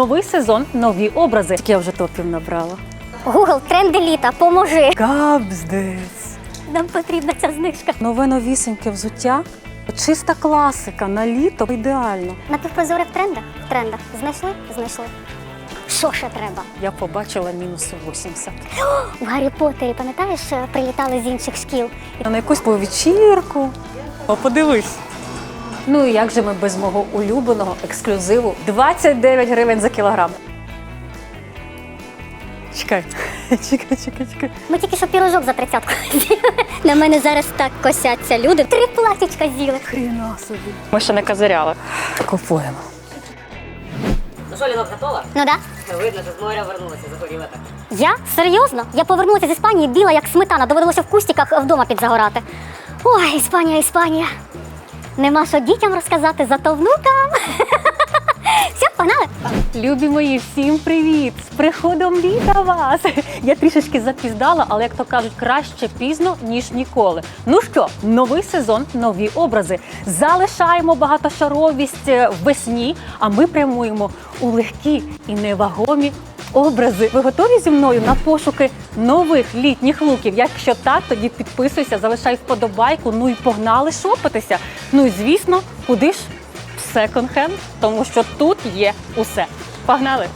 Новий сезон, нові образи. Тільки я вже топів набрала. Google, тренди літа, поможи. Кабздець. Нам потрібна ця знижка. Нове новісеньке взуття. Чиста класика на літо ідеально. Напівпрозоре в трендах? В трендах. Знайшли? Знайшли. Що ще треба? Я побачила мінус 80. У Гаррі Поттері, пам'ятаєш, е, прилітали з інших шкіл. На якусь повечірку. О, подивись. Ну і як же ми без мого улюбленого ексклюзиву 29 гривень за кілограм. Чекай, чекай, чекай, чекай. Ми тільки що пірожок за тридцятку. з'їли. На мене зараз так косяться люди. Три платічка з'їли. Хріна собі. Ми ще не козиряли. Купуємо. Ну що, Лінок, готова? Ну да. Видно, що з моря вернулася, захворіла так. Я? Серйозно? Я повернулася з Іспанії біла, як сметана. Доводилося в кустіках вдома підзагорати. Ой, Іспанія, Іспанія. Нема що дітям розказати, зато внукам. Все, погнали. Любі мої, всім привіт! З приходом літа вас! Я трішечки запіздала, але як то кажуть, краще пізно, ніж ніколи. Ну що, новий сезон, нові образи. Залишаємо багатошаровість е, весні, а ми прямуємо у легкі і невагомі образи. Ви готові зі мною на пошуки нових літніх луків? Якщо так, тоді підписуйся, залишай вподобайку. Ну і погнали шопитися. Ну і звісно, куди ж? секонд-хенд, тому що тут є усе. Погнали!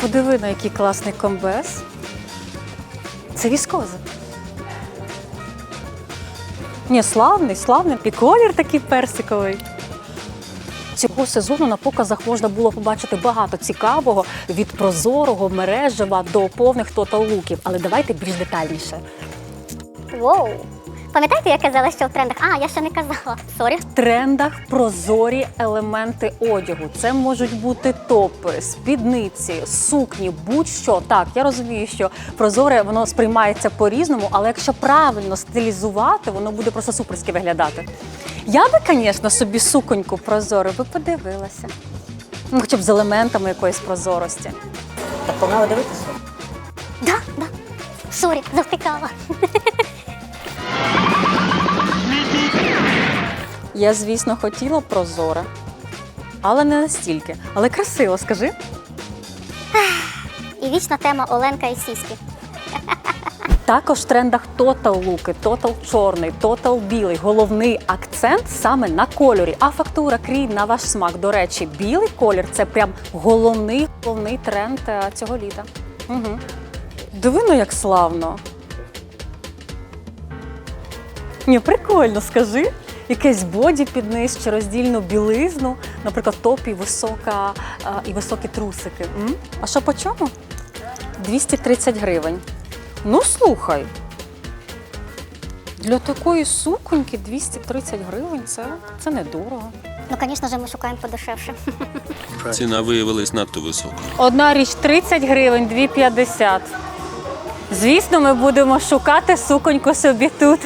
Подиви, на який класний комбез. Це віскоза. Ні, славний, славний. І колір такий персиковий. Цього сезону на показах можна було побачити багато цікавого від прозорого мережева до повних тотал-луків. Але давайте більш детальніше. Воу. Пам'ятаєте, я казала, що в трендах? А, я ще не казала. Сорі. В трендах прозорі елементи одягу. Це можуть бути топи, спідниці, сукні, будь-що. Так, я розумію, що прозоре воно сприймається по-різному, але якщо правильно стилізувати, воно буде просто суперськи виглядати. Я би, звісно, собі суконьку прозору би подивилася. Ну, хоча б з елементами якоїсь прозорості. Так погнали дивитися? Да, да. Сорі, завтикала. Я, звісно, хотіла прозоре, але не настільки. Але красиво, скажи. І вічна тема Оленка і сіськи. Також в трендах тотал луки, тотал чорний, тотал білий. Головний акцент саме на кольорі. А фактура крій на ваш смак. До речі, білий колір це прям головний головний тренд е, цього літа. Угу. Дивино, як славно. Ні, прикольно, скажи. Якесь боді під низ чи роздільну білизну, наприклад, топ і висока а, і високі трусики. М? А що по чому? 230 гривень. Ну слухай. Для такої суконьки 230 гривень це, це недорого. Ну, звісно ж, ми шукаємо подешевше. Ціна виявилась надто високою. Одна річ 30 гривень, дві 50. Звісно, ми будемо шукати суконьку собі тут.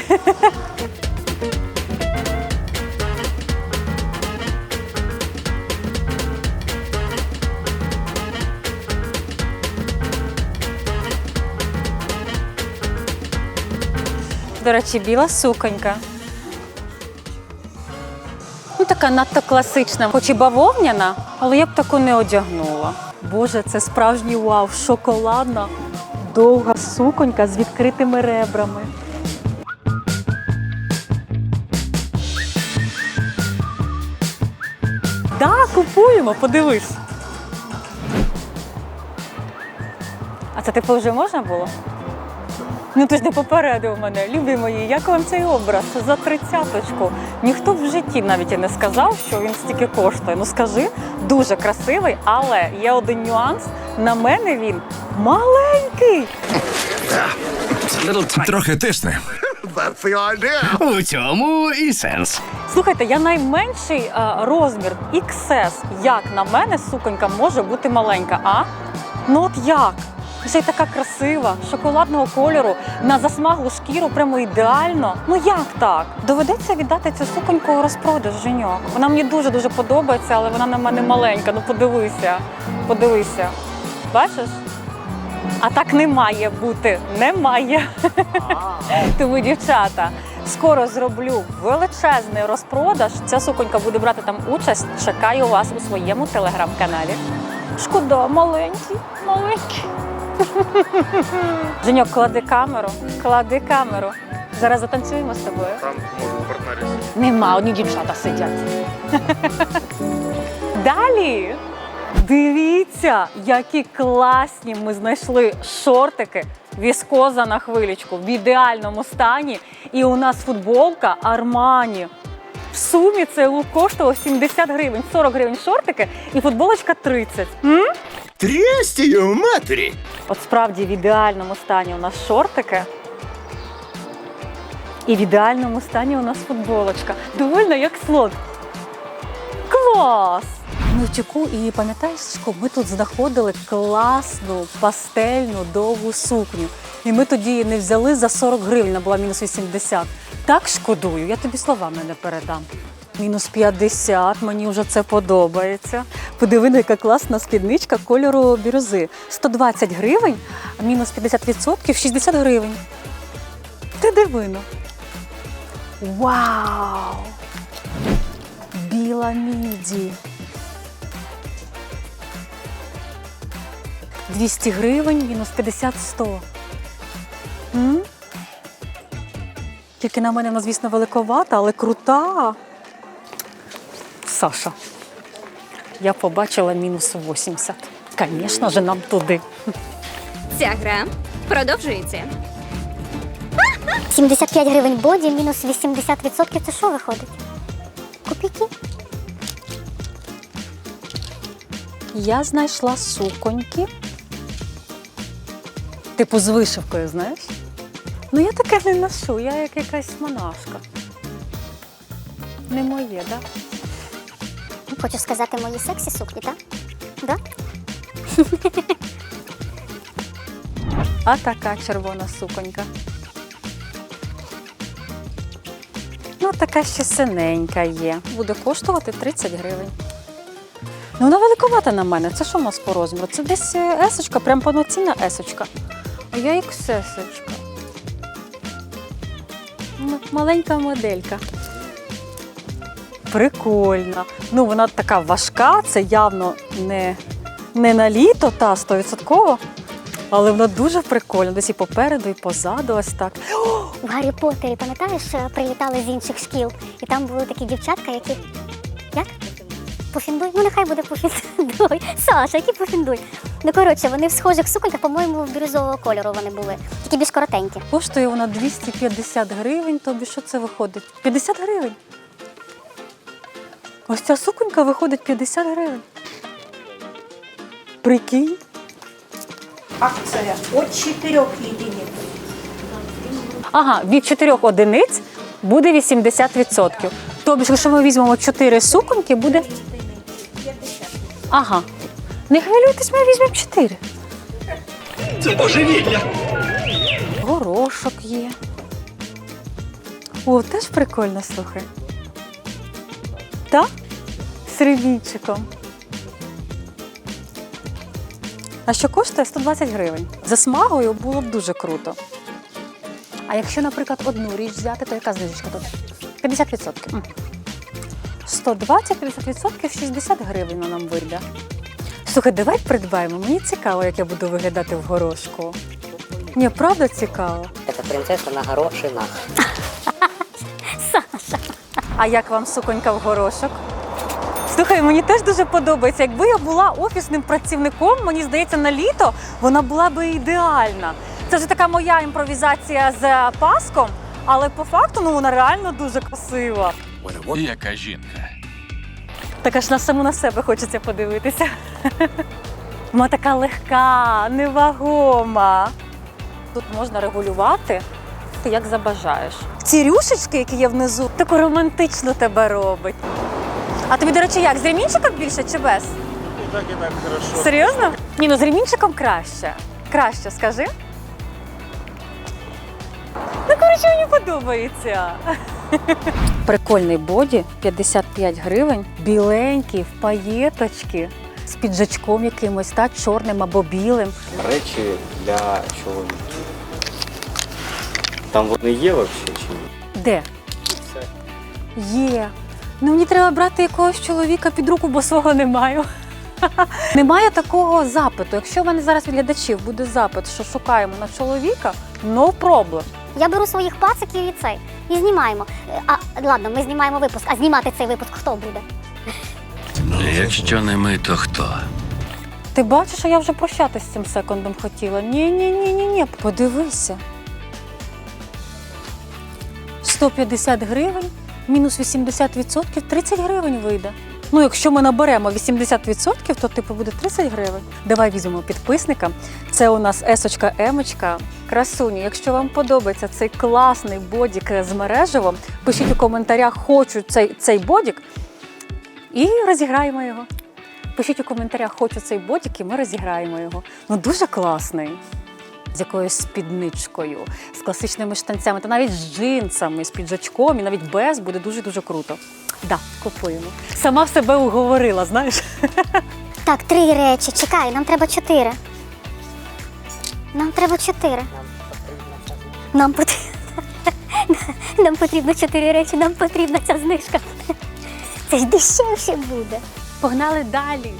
До речі, біла суконька. Ну, така надто класична, хоч і бавовняна, але я б таку не одягнула. Боже, це справжній вау, шоколадна, довга суконька з відкритими ребрами. Да, купуємо, подивись. А це типу вже можна було? Ну ти ж не попередив мене, любі мої, як вам цей образ за тридцяточку? Ніхто в житті навіть і не сказав, що він стільки коштує. Ну скажи, дуже красивий, але є один нюанс. На мене він маленький. Трохи тисне. That's the idea. У цьому і сенс. Слухайте, я найменший е, розмір XS. Як на мене суконька може бути маленька? А? Ну от як? Ще й така красива, шоколадного кольору, на засмаглу шкіру, прямо ідеально. Ну як так? Доведеться віддати цю суконьку у розпродаж женьок. Вона мені дуже дуже подобається, але вона на мене маленька. Ну подивися, подивися. Бачиш? А так не має бути. Немає. Тому, дівчата, Скоро зроблю величезний розпродаж. Ця суконька буде брати там участь. Чекаю вас у своєму телеграм-каналі. Шкода, маленький, маленький. Женьок, клади камеру, клади камеру. Зараз затанцюємо з тобою. Там можуть партнери. Нема, одні дівчата сидять. Далі. Дивіться, які класні ми знайшли шортики віскоза на хвилечку в ідеальному стані. І у нас футболка Армані. В сумі цей лук коштував 70 гривень, 40 гривень шортики і футболочка 30. М? Трясти ее матери! От справді в ідеальному стані у нас шортики. І в ідеальному стані у нас футболочка. Довольно як слон. Клас! Ми втеку і пам'ятаєш, що ми тут знаходили класну пастельну довгу сукню. І ми тоді її не взяли за 40 гривень, вона була мінус 80. Так шкодую, я тобі словами не передам. Мінус 50, мені вже це подобається. Подиви, яка класна спідничка кольору бірюзи. 120 гривень, а мінус 50% 60 гривень. Ти дивино. Вау! Біла міді. 200 гривень, мінус 50 Тільки на мене вона, звісно, великовата, але крута. Саша, я побачила мінус 80. Звісно ж, нам туди. Ця гра продовжується. 75 гривень боді, мінус 80%. Це що виходить? Копійки? Я знайшла суконьки. Типу з вишивкою, знаєш? Ну я таке не ношу, я як якась монашка. Не моє, так? Да? Хочу сказати мої сексі сукні, так? Да? А така червона суконька. Ну, така ще синенька є. Буде коштувати 30 гривень. Ну, вона великовата на мене. Це що у нас по розміру? Це десь е, есочка, прям повноцінна есочка. А я як сесочка. Ну, Маленька моделька. Прикольна. Ну, вона така важка, це явно не, не на літо, та 100%. Але вона дуже прикольна. Десь і попереду, і позаду, ось так. У Гаррі Поттері, пам'ятаєш, е, прилітали з інших шкіл, і там були такі дівчатка, які. Як? Пуфіндуй? Ну, нехай буде пуфіндуй. Саша, які пуфіндуй? Ну, коротше, вони в схожих суконьках, по-моєму, бірюзового кольору вони були, тільки більш коротенькі. Коштує вона 250 гривень, тобі що це виходить? 50 гривень. Ось ця суконька виходить 50 гривень. Прикинь. Акция от 4 единиц. Ага, від 4 одиниць буде 80%. Тобі, ж, якщо ми візьмемо 4 суконьки, буде. Ага. Не хвилюйтесь, ми візьмемо 4. Це божевілля. Горошок є. О, теж прикольно, слухай. Так? З ревінчиком. А що коштує 120 гривень. За смагою було б дуже круто. А якщо, наприклад, одну річ взяти, то яка знижечка тут? 50%. М. 120, 50%, 60 гривень на нам вийде. Слухай, давай придбаємо. Мені цікаво, як я буду виглядати в горошку. Ні, правда цікаво. Це принцеса на горошинах. А як вам суконька в горошок? Слухай, мені теж дуже подобається. Якби я була офісним працівником, мені здається, на літо вона була би ідеальна. Це вже така моя імпровізація з паском, але по факту ну, вона реально дуже красива. Яка жінка? Так аж на саму на себе хочеться подивитися. Вона така легка, невагома. Тут можна регулювати, ти як забажаєш. Ці рюшечки, які є внизу, таку романтично тебе робить. А тобі, до речі, як? З ремінчиком більше чи без? І так, і так, хорошо. Серйозно? Ні, ну з ремінчиком краще. Краще, скажи. Коротше, мені подобається. Прикольний боді, 55 гривень, біленький, в паєточки, з піджачком якимось, та чорним або білим. речі для чоловіків. Там вони є взагалі чи ні? Де? Є. Ну мені треба брати якогось чоловіка під руку, бо свого не маю. Немає такого запиту. Якщо в мене зараз від глядачів буде запит, що шукаємо на чоловіка, no problem. Я беру своїх пациків і цей. І знімаємо. А ладно, ми знімаємо випуск. А знімати цей випуск хто буде? Якщо не ми, то хто? Ти бачиш, що я вже прощатися з цим секундом хотіла. Ні, ні, ні, ні, ні. Подивися. 150 гривень, мінус 80%, 30 гривень вийде. Ну, якщо ми наберемо 80%, то типу буде 30 гривень. Давай візьмемо підписника. Це у нас есочка емочка. Красуні, якщо вам подобається цей класний бодік з мережевом, пишіть у коментарях, хочу цей, цей бодік, і розіграємо його. Пишіть у коментарях, хочу цей ботик, і ми розіграємо його. Ну дуже класний. З якоюсь спідничкою, з класичними штанцями, та навіть з джинсами, з піджачком, і навіть без буде дуже-дуже круто. Да, купуємо. Сама в себе уговорила, знаєш. Так, три речі. Чекай, нам треба чотири. Нам треба чотири. Нам потрібно. Нам потрібно чотири речі, нам потрібна ця знижка. Це ж дешевше буде. Погнали далі.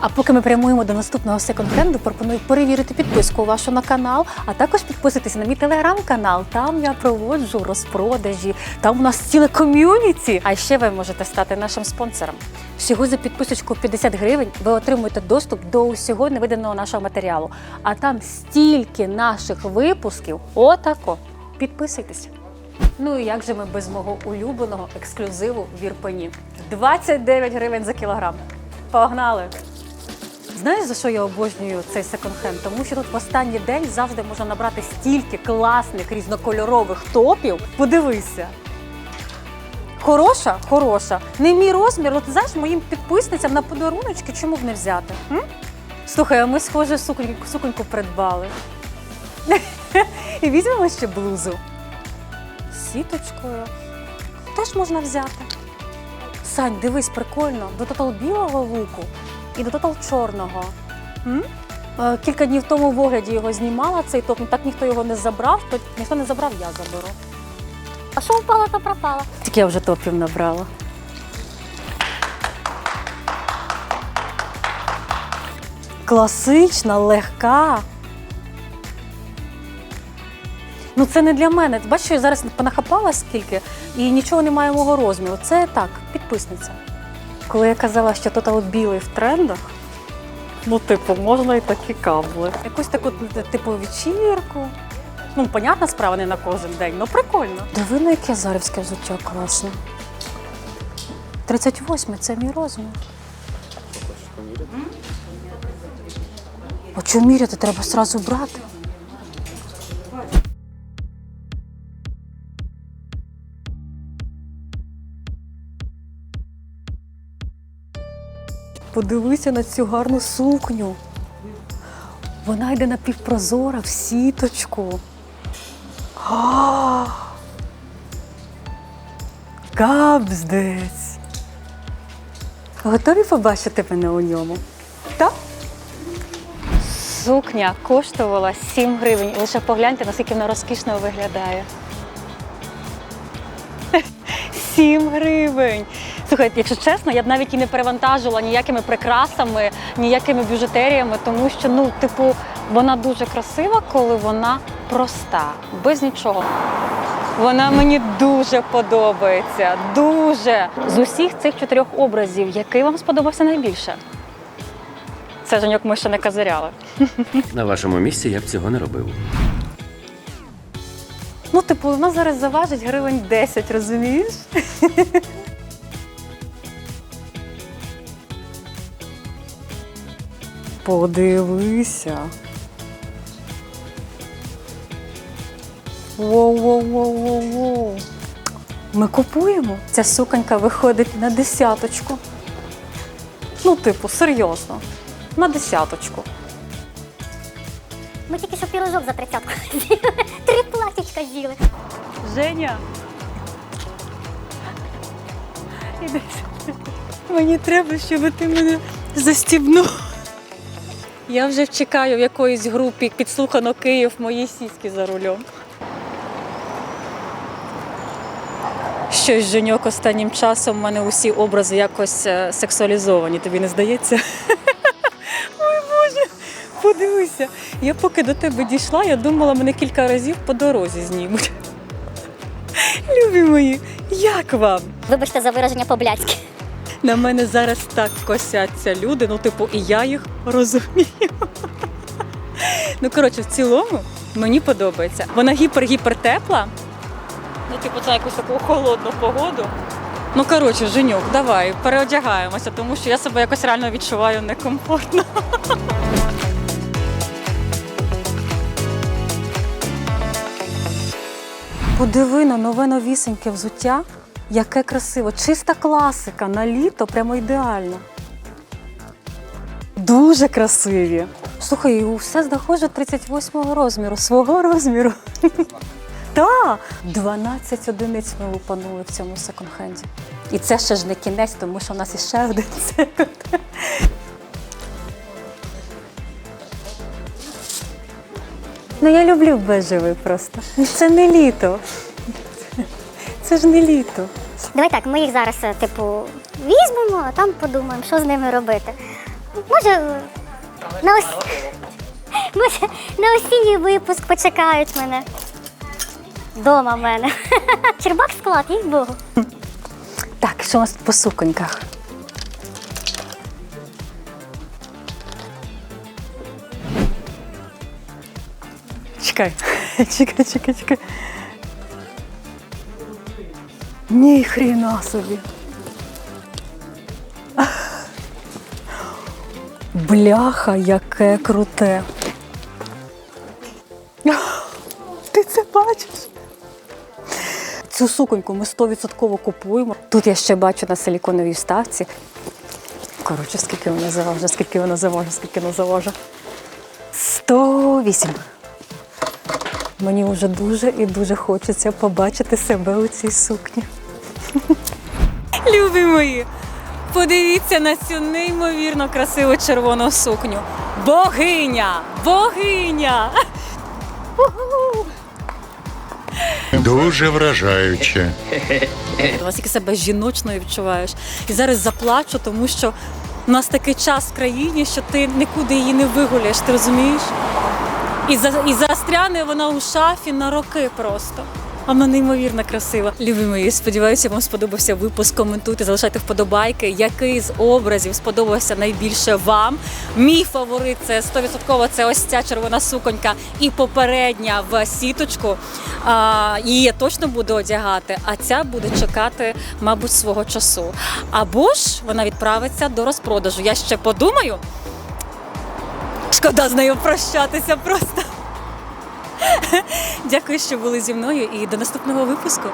А поки ми прямуємо до наступного секонд-хенду, пропоную перевірити підписку вашу на канал, а також підписатися на мій телеграм-канал. Там я проводжу розпродажі, там у нас ціле ком'юніті. А ще ви можете стати нашим спонсором. Всього за підписочку 50 гривень ви отримуєте доступ до усього невиданого нашого матеріалу. А там стільки наших випусків. Отако. Підписуйтесь. Ну і як же ми без мого улюбленого ексклюзиву в Ірпені? 29 гривень за кілограм. Погнали! Знаєш, за що я обожнюю цей секонд-хенд? Тому що тут в останній день завжди можна набрати стільки класних різнокольорових топів. Подивися. Хороша, хороша. Не мій розмір. От знаєш, моїм підписницям на подаруночки чому б не взяти? М? Слухай, а ми схоже суконьку, суконьку придбали. І візьмемо ще блузу. Сіточкою. Теж можна взяти. Сань, дивись, прикольно. До тотал білого луку і до тотал чорного. М? Е, Кілька днів тому в огляді його знімала цей топ, ну так ніхто його не забрав, то ніхто не забрав, я заберу. А що впало, то пропало. Тільки я вже топів набрала. Класична, легка. Ну, це не для мене. Бачиш, я зараз понахапала скільки і нічого немає мого розміру. Це так, підписниця. Коли я казала, що тотал білий в трендах, ну, типу, можна і такі кабли. Якусь таку, типу, вечірку. Ну, понятна справа, не на кожен день, ну прикольно. Диви, на яке зарівське взуття класне. 38 це мій розмір. А чого міряти? Треба одразу брати. Подивися на цю гарну сукню. Вона йде напівпрозора в сіточку. А! Кабздець. Готові побачити мене у ньому? Так? Сукня коштувала 7 гривень. Лише погляньте, наскільки вона розкішно виглядає. 7 гривень. Слухай, якщо чесно, я б навіть і не перевантажила ніякими прикрасами, ніякими бюджетеріями, тому що, ну, типу, вона дуже красива, коли вона проста, без нічого. Вона мені дуже подобається. Дуже. З усіх цих чотирьох образів, який вам сподобався найбільше? Це Женьок, ми ще не казаряли. На вашому місці я б цього не робив. Ну, типу, вона зараз заважить гривень 10, розумієш? Подивися. Воу-воу-воу-воу-воу. Ми купуємо. Ця суконька виходить на десяточку. Ну, типу, серйозно. На десяточку. Ми тільки що пірожок за тридцятку з'їли. Три платічка з'їли. Женя. Іди сюди. Мені треба, щоб ти мене застібнув. Я вже чекаю в якоїсь групі підслухано Київ мої сіськи за рулем. Щось Женьок останнім часом в мене усі образи якось е, сексуалізовані, тобі не здається? Ой Боже, подивися. Я поки до тебе дійшла, я думала, мене кілька разів по дорозі знімуть. Любі мої, як вам? Вибачте за вираження по-блядськи. На мене зараз так косяться люди, ну, типу, і я їх розумію. Ну, коротше, в цілому мені подобається. Вона гіпер-гіпер тепла. Ну, типу, це якусь таку холодну погоду. Ну, коротше, Женюк, давай, переодягаємося, тому що я себе якось реально відчуваю некомфортно. Подиви на нове новісеньке взуття. Яке красиво, чиста класика на літо, прямо ідеально. Дуже красиві. Слухай, все знаходжу 38-го розміру, свого розміру. Так, 12 одиниць ми лупанули в цьому секонд-хенді. І це ще ж не кінець, тому що в нас іще один секонд. Ну я люблю бежевий просто. Це не літо. Це ж не літо. Давай так, ми їх зараз, е, типу, візьмемо, а там подумаємо, що з ними робити. Може, на, ос... Може, на осінній випуск почекають мене. Дома в мене. Чербак склад, їй Богу. Так, що у нас тут по суконьках? Чекай, чекай, чекай, чекай. Ні, хріна собі. Бляха, яке круте. Ти це бачиш? Цю суконьку ми 100% купуємо. Тут я ще бачу на силіконовій вставці. Коротше, скільки вона заважить, скільки вона заважить, скільки вона заважить. 108. Мені вже дуже і дуже хочеться побачити себе у цій сукні. Любі мої, подивіться на цю неймовірно красиву червону сукню. Богиня! Богиня! Дуже вражаюче. Наскільки себе жіночною відчуваєш. І зараз заплачу, тому що у нас такий час в країні, що ти нікуди її не вигуляєш, ти розумієш? І, за, і застряне вона у шафі на роки просто. А вона неймовірно красива. Любі мої, сподіваюся, вам сподобався випуск. Коментуйте, залишайте вподобайки. Який з образів сподобався найбільше вам? Мій фаворит це 100% це ось ця червона суконька і попередня в сіточку. А, її я точно буду одягати, а ця буде чекати, мабуть, свого часу. Або ж вона відправиться до розпродажу. Я ще подумаю. Шкода з нею прощатися просто. Дякую, що були зі мною і до наступного випуску.